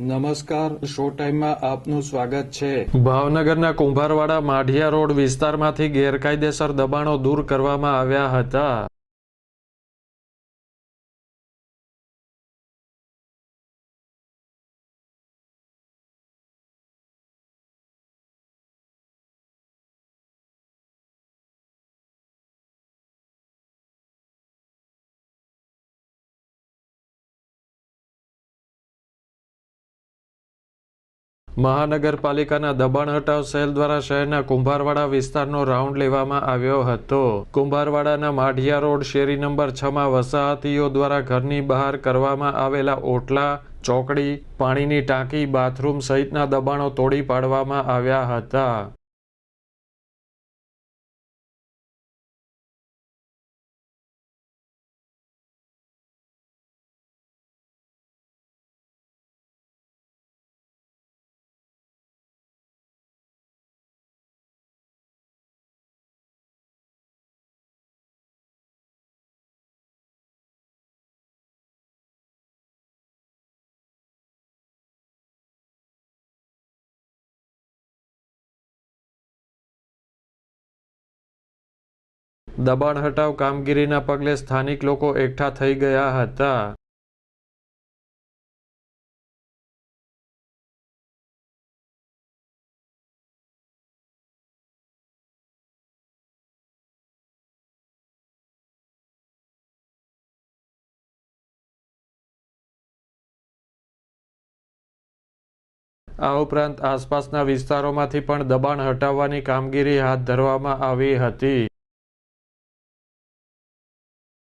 નમસ્કાર, શો ટાઈમમાં આપનું સ્વાગત છે. ભાવનગરના કુંભારવાડા માઢિયા રોડ વિસ્તારમાંથી ગેરકાયદેસર દબાણો દૂર કરવામાં આવ્યા હતા. મહાનગરપાલિકાના દબાણ હટાવ સેલ દ્વારા શહેરના કુંભારવાડા વિસ્તારનો રાઉન્ડ લેવામાં આવ્યો હતો. કુંભારવાડાના માઢિયા રોડ શેરી નંબર છ માં વસાહતીઓ દ્વારા ઘરની બહાર કરવામાં આવેલા ઓટલા, ચોકડી, પાણીની ટાંકી, બાથરૂમ સહિતના દબાણો તોડી પાડવામાં આવ્યા હતા. દબાણ હટાવ કામગીરીના પગલે સ્થાનિક લોકો એકઠા થઈ ગયા હતા. આ ઉપરાંત આસપાસના વિસ્તારોમાંથી પણ દબાણ હટાવવાની કામગીરી હાથ ધરવામાં આવી હતી.